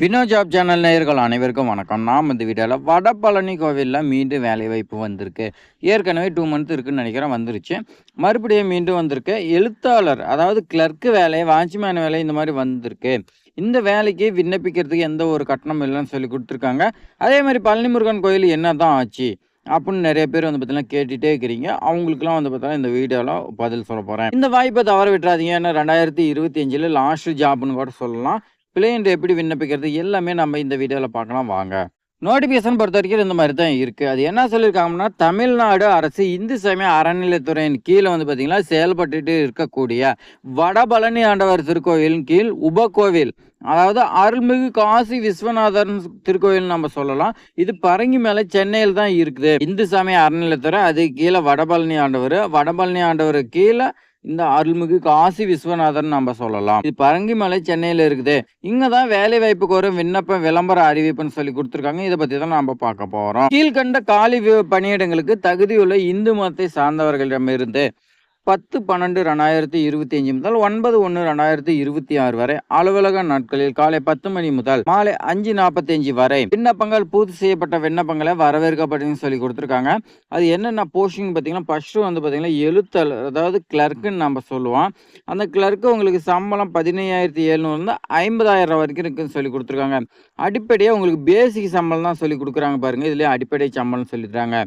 Vino job channel நேயர்கள் அனைவருக்கும் வணக்கம். நாம் இந்த வீடியோவில் வடபழனி கோவிலில் மீண்டும் வேலைவாய்ப்பு வந்திருக்கு. ஏற்கனவே டூ மந்த் இருக்குன்னு நினைக்கிறேன் வந்துருச்சு. மறுபடியும் மீண்டும் வந்திருக்கு. எழுத்தாளர் அதாவது கிளர்க்கு வேலை வாட்ச்மேன் வேலை இந்த மாதிரி வந்திருக்கு. இந்த வேலைக்கு விண்ணப்பிக்கிறதுக்கு எந்த ஒரு கட்டணம் இல்லைன்னு சொல்லி கொடுத்துருக்காங்க. அதே மாதிரி பழனி முருகன் கோயில் என்ன தான் ஆச்சு அப்படின்னு நிறைய பேர் வந்து பார்த்தீங்கன்னா கேட்டுகிட்டே இருக்கிறீங்க. அவங்களுக்குலாம் வந்து பார்த்தீங்கன்னா இந்த வீடியோவில் பதில் சொல்ல போகிறேன் இந்த வாய்ப்பை தவற விட்டுறாதீங்க. ஏன்னா ரெண்டாயிரத்தி இருபத்தி அஞ்சில் லாஸ்ட் ஜாப்னு கூட சொல்லலாம். பிழை என்று எப்படி விண்ணப்பிக்கிறது எல்லாமே நம்ம இந்த வீடியோவில் பார்க்கலாம். வாங்க. நோட்டிஃபிகேஷன் பொறுத்த வரைக்கும் இந்த மாதிரி தான் இருக்குது அது என்ன சொல்லியிருக்காங்கன்னா தமிழ்நாடு அரசு இந்து சமய அறநிலைத்துறையின் கீழே வந்து பார்த்திங்கன்னா செயல்பட்டுட்டு இருக்கக்கூடிய வடபழனி ஆண்டவர் திருக்கோவிலின் கீழ் உபகோவில் அதாவது அருள்மிகு காசி விஸ்வநாதன் திருக்கோயில் நம்ம சொல்லலாம். இது பரங்கி மேலே சென்னையில் தான் இருக்குது. இந்து சமய அறநிலைத்துறை அது கீழே வடபழனி ஆண்டவர் வடபழனி ஆண்டவர் கீழே இந்த அருள்மிகு காசி விஸ்வநாதன் நம்ம சொல்லலாம். இது பரங்கிமலை சென்னையில இருக்குது. இங்க தான் வேலை வாய்ப்புக்கு ஒரு விண்ணப்ப விளம்பர அறிவிப்புன்னு சொல்லி கொடுத்துருக்காங்க. இதை பத்தி தான் நம்ம பார்க்க போறோம். கீழ்கண்ட காலி பணியிடங்களுக்கு தகுதியுள்ள இந்து மதத்தை சார்ந்தவர்களிடமிருந்து பத்து பன்னெண்டு ரெண்டாயிரத்தி இருபத்தி அஞ்சு முதல் ஒன்பது ஒன்று ரெண்டாயிரத்தி இருபத்தி ஆறு வரை அலுவலக நாட்களில் காலை பத்து மணி முதல் மாலை அஞ்சு நாற்பத்தஞ்சு வரை விண்ணப்பங்கள் பூர்த்தி செய்யப்பட்ட விண்ணப்பங்களை வரவேற்கப்படுதுன்னு சொல்லி கொடுத்துருக்காங்க. அது என்னென்ன போஸ்டிங் பார்த்தீங்கன்னா ஃபர்ஸ்ட் வந்து பார்த்தீங்கன்னா எழுத்தல் அதாவது கிளர்க்குன்னு நம்ம சொல்லுவோம். அந்த கிளர்க்கு உங்களுக்கு சம்பளம் பதினையாயிரத்தி எழுநூறுலேருந்து ஐம்பதாயிரம் வரைக்கும் இருக்குன்னு சொல்லி கொடுத்துருக்காங்க. அடிப்படையாக உங்களுக்கு பேசிக் சம்பளம் தான் சொல்லி கொடுக்குறாங்க பாருங்கள் இதுலேயே அடிப்படை சம்பளம் சொல்லிடுறாங்க.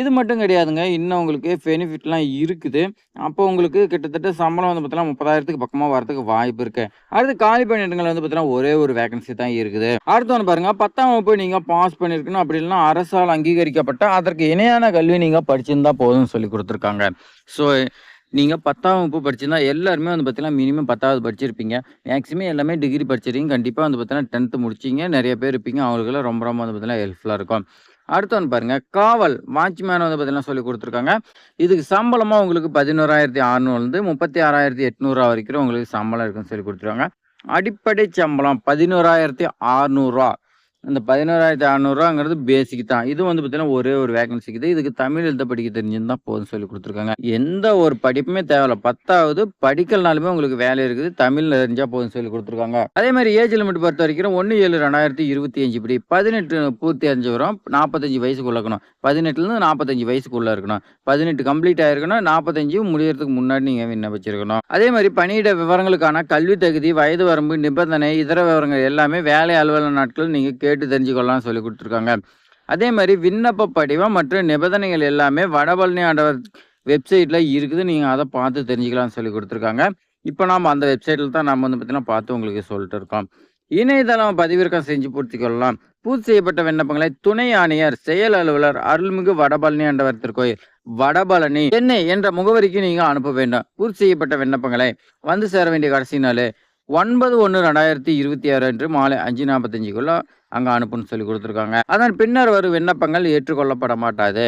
இது மட்டும் கிடையாதுங்க. இன்னும் உங்களுக்கு பெனிஃபிட்லாம் இருக்குது. அப்போ உங்களுக்கு கிட்டத்தட்ட சம்பளம் வந்து பார்த்தீங்கன்னா முப்பதாயிரத்துக்கு பக்கமாக வரதுக்கு வாய்ப்பு இருக்கு. அடுத்து காலி பணியிடங்கள் வந்து பார்த்தீங்கன்னா ஒரே ஒரு வேகன்சி தான் இருக்குது. அடுத்து வந்து பாருங்க பத்தாம் வகுப்பு நீங்கள் பாஸ் பண்ணியிருக்கணும் அப்படி இல்லைன்னா அரசால் அங்கீகரிக்கப்பட்ட அதற்கு இணையான கல்வி நீங்கள் படிச்சிருந்தா போதும்னு சொல்லி கொடுத்துருக்காங்க. ஸோ நீங்கள் பத்தாம் வகுப்பு படிச்சிருந்தா எல்லாருமே வந்து பார்த்தீங்கன்னா மினிமம் பத்தாவது படிச்சிருப்பீங்க. மேக்ஸிமம் எல்லாமே டிகிரி படிச்சிருக்கீங்க. கண்டிப்பாக வந்து பார்த்தீங்கன்னா டென்த்து முடிச்சிங்க. நிறைய பேர் இருப்பீங்க. அவங்களுக்குலாம் ரொம்ப ரொம்ப வந்து பார்த்தீங்கன்னா ஹெல்ப்ஃபுல்லாக இருக்கும். அடுத்து வந்து பாருங்க காவல் வாட்ச்மேன் வந்து பார்த்தீங்கன்னா சொல்லி கொடுத்துருக்காங்க. இதுக்கு சம்பளமாக உங்களுக்கு பதினோராயிரத்தி அறநூறுலேருந்து முப்பத்தி ஆறாயிரத்தி எட்நூறுரூவா வரைக்கும் உங்களுக்கு சம்பளம் இருக்குன்னு சொல்லி கொடுத்துருக்காங்க. அடிப்படை சம்பளம் பதினோராயிரத்தி அறநூறுவா. இந்த பதினோராயிரத்தி அறநூறுவாங்கிறது பேசிக் தான். இது வந்து பார்த்தீங்கன்னா ஒரே ஒரு வேகன்சி இருக்குது இதுக்கு தமிழ் எழுத படிக்க தெரிஞ்சிருந்தா போதும் சொல்லி கொடுத்துருக்காங்க. எந்த ஒரு படிப்புமே தேவையில்ல. பத்தாவது படிக்கலனாலுமே உங்களுக்கு வேலை இருக்குது. தமிழ் தெரிஞ்சா போதும் சொல்லி கொடுத்துருக்காங்க. அதே மாதிரி ஏஜ் லிமிட் பொறுத்த வரைக்கும் ஒன்று ஏழு ரெண்டாயிரத்தி இருபத்தி அஞ்சு இப்படி பதினெட்டு பூர்த்தி அஞ்சு வரும் நாற்பத்தஞ்சு வயசுக்குள்ள இருக்கணும். பதினெட்டுலேருந்து நாற்பத்தஞ்சு வயசுக்குள்ள இருக்கணும். பதினெட்டு கம்ப்ளீட் ஆயிருக்கணும் நாற்பத்தஞ்சு முடியறதுக்கு முன்னாடி நீங்கள் விண்ணப்பிச்சிருக்கணும் அதே மாதிரி பணியிட விவரங்களுக்கான கல்வி தகுதி வயது வரம்பு நிபந்தனை இதர விவரங்கள் எல்லாமே வேலை அலுவலக நாட்கள் நீங்கள் கே கேட்டு தெரிஞ்சுக்கொள்ளலாம் சொல்லி கொடுத்துருக்காங்க. அதே மாதிரி விண்ணப்ப படிவம் மற்றும் நிபந்தனைகள் எல்லாமே வடபழனி ஆண்டவர் வெப்சைட்டில் இருக்குது. நீங்கள் அதை பார்த்து தெரிஞ்சுக்கலாம்னு சொல்லி கொடுத்துருக்காங்க. இப்போ நாம் அந்த வெப்சைட்டில் தான் நம்ம வந்து பார்த்தீங்கன்னா பார்த்து உங்களுக்கு சொல்லிட்டு இருக்கோம். இணையதளம் பதிவிறக்கம் செஞ்சு பூர்த்தி கொள்ளலாம். பூர்த்தி செய்யப்பட்ட விண்ணப்பங்களை துணை ஆணையர் செயல் அலுவலர் அருள்மிகு வடபழனி ஆண்டவர் திருக்கோயில் வடபழனி சென்னை என்ற முகவரிக்கு நீங்கள் அனுப்ப வேண்டும். பூர்த்தி செய்யப்பட்ட விண்ணப்பங்களை வந்து சேர வேண்டிய கடைசி நாள் ஒன்பது ஒன்று ரெண்டாயிரத்தி இருபத்தி ஆறு அன்று மாலை அஞ்சு நாற்பத்தஞ்சுக்குள்ள அங்கே அனுப்புன்னு சொல்லி கொடுத்துருக்காங்க. அதன் பின்னர் வரும் விண்ணப்பங்கள் ஏற்றுக்கொள்ளப்பட மாட்டாது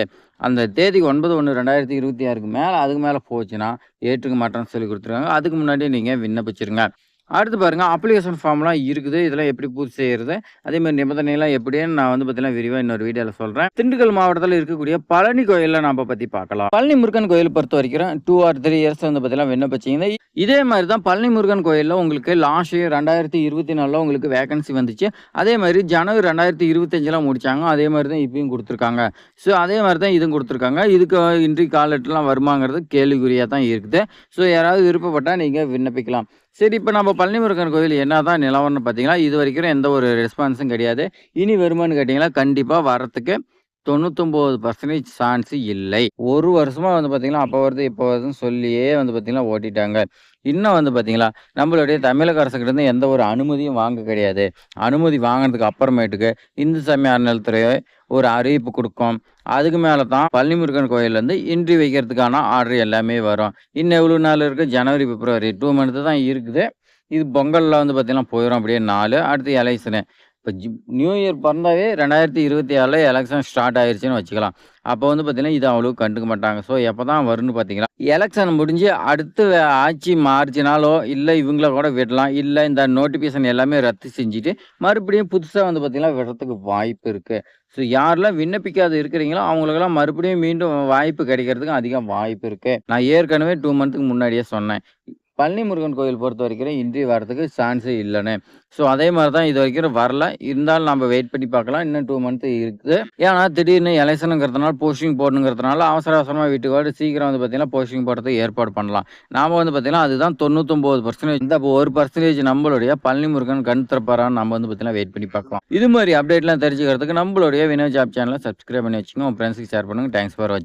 அந்த தேதி ஒன்பது ஒன்று ரெண்டாயிரத்தி இருபத்தி ஆறுக்கு மேலே அதுக்கு மேலே போச்சுன்னா ஏற்றுக்க மாட்டேன்னு சொல்லி கொடுத்துருக்காங்க. அதுக்கு முன்னாடி நீங்கள் விண்ணப்பிச்சிருங்க. அடுத்து பாருங்கள் அப்ளிகேஷன் ஃபார்ம்லாம் இருக்குது. இதெல்லாம் எப்படி பூர்த்தி செய்கிறது அதே மாதிரி நிபந்தனைலாம் எப்படின்னு நான் வந்து பார்த்தீங்கன்னா விரிவாக இன்னொரு வீடியோவில் சொல்கிறேன் திண்டுக்கல் மாவட்டத்தில் இருக்கக்கூடிய பழனி கோயிலில் நம்ம பற்றி பார்க்கலாம். பழனி முருகன் கோயில் பொறுத்த வரைக்கும் டூ ஆர் த்ரீ இயர்ஸ் வந்து பார்த்தீங்கன்னா விண்ணப்பிச்சிங்கன்னா இதே மாதிரி தான் பழனி முருகன் கோயிலில் உங்களுக்கு லாஸ்ட் இயர் ரெண்டாயிரத்தி இருபத்தி நாலில் உங்களுக்கு வேகன்சி வந்துச்சு. அதே மாதிரி ஜனவரி ரெண்டாயிரத்தி இருபத்தஞ்சில் முடித்தாங்க அதே மாதிரி தான் இப்பயும் கொடுத்துருக்காங்க. ஸோ அதே மாதிரி தான் இதுவும் கொடுத்துருக்காங்க. இதுக்கு இன்றைய காலத்துலாம் வருமாங்கிறது கேள்விக்குறியாக தான் இருக்குது. ஸோ யாராவது விருப்பப்பட்டால் நீங்கள் விண்ணப்பிக்கலாம். சரி இப்போ நம்ம பழனிமுருகன் முருகன் கோயில் என்ன தான் நிலவரம்னு பார்த்தீங்கன்னா இது வரைக்கும் எந்த ஒரு ரெஸ்பான்ஸும் கிடையாது. இனி வருமானு கேட்டிங்கன்னா கண்டிப்பாக வரத்துக்கு தொண்ணூத்தொம்பது பர்சன்டேஜ் சான்ஸ் இல்லை. ஒரு வருஷமா வந்து பார்த்தீங்கன்னா அப்போ வருது இப்போ வருதுன்னு சொல்லியே வந்து பார்த்தீங்கன்னா ஓட்டிட்டாங்க. இன்னும் வந்து பார்த்தீங்களா நம்மளுடைய தமிழக அரசுக்கிட்ட இருந்து எந்த ஒரு அனுமதியும் வாங்க கிடையாது. அனுமதி வாங்கினதுக்கு அப்புறமேட்டுக்கு இந்து சமய அறநிலைத்துறை ஒரு அறிவிப்பு கொடுக்கும். அதுக்கு மேலே தான் பழனிமுருகன் கோயிலேருந்து இன்றி வைக்கிறதுக்கான ஆர்டர் எல்லாமே வரும். இன்னும் எவ்வளோ நாள் இருக்குது ஜனவரி பிப்ரவரி. டூ மந்த்து தான் இருக்குது. இது பொங்கலில் வந்து பார்த்தீங்கன்னா போயிடும் அப்படியே நாலு. அடுத்து எலெக்ஷனு. இப்போ ஜி நியூ இயர் பிறந்தாவே ரெண்டாயிரத்தி இருபத்தி ஆறில் எலெக்ஷன் ஸ்டார்ட் ஆயிடுச்சுன்னு வச்சுக்கலாம். அப்போ வந்து பார்த்தீங்கன்னா இது அவ்வளோ கண்டுக்க மாட்டாங்க. ஸோ எப்போ தான் வரும்னு பார்த்தீங்கன்னா எலெக்ஷன் முடிஞ்சு அடுத்து ஆட்சி மாறிச்சினாலோ இல்லை இவங்கள கூட விடலாம். இல்லை இந்த நோட்டிஃபிகேஷன் எல்லாமே ரத்து செஞ்சுட்டு மறுபடியும் புதுசாக வந்து பார்த்தீங்கன்னா விடுறதுக்கு வாய்ப்பு இருக்குது ஸோ யாரெல்லாம் விண்ணப்பிக்காத இருக்கிறீங்களோ அவங்களுக்கெல்லாம் மறுபடியும் மீண்டும் வாய்ப்பு கிடைக்கிறதுக்கு அதிகம் வாய்ப்பு இருக்குது நான் ஏற்கனவே டூ மந்த்துக்கு முன்னாடியே சொன்னேன். பழனி முருகன் கோயில் பொறுத்த வரைக்கும் இன்றி வரதுக்கு சான்ஸே இல்லைன்னு ஸோ அதே மாதிரி தான் இது வரைக்கும் வரல. இருந்தாலும் நம்ம வெயிட் பண்ணி பார்க்கலாம். இன்னும் டூ மந்த் இருக்குது. ஏன்னா திடீர்னு எலெக்ஷனுங்கிறதுனால போஸ்டிங் போடணுங்கிறதுனால அவசர அவசரமாக வீட்டுக்கு வந்து சீக்கிரம் வந்து பார்த்தீங்கன்னா போஸ்டிங் போடுறதுக்கு ஏற்பாடு பண்ணலாம். நாம் வந்து பார்த்தீங்கன்னா அதுதான் தொண்ணூத்தொம்பது பர்சன்டேஜ் இந்த ஒரு பர்சன்டேஜ் நம்மளுடைய பழனி முருகன் கண் திறப்பாரான்னு நம்ம வந்து பார்த்தீங்கன்னா வெயிட் பண்ணி பார்க்கலாம். இது மாதிரி அப்டேட்லாம் தெரிஞ்சுக்கிறதுக்கு நம்மளுடைய வினோ ஜாப் சேனலை சப்ஸ்கிரைப் பண்ணி வச்சுக்கோங்க. உங்கள் ஃப்ரெண்ட்ஸுக்கு ஷேர் பண்ணுங்கள் தேங்க்ஸ் ஃபார் வாட்சிங்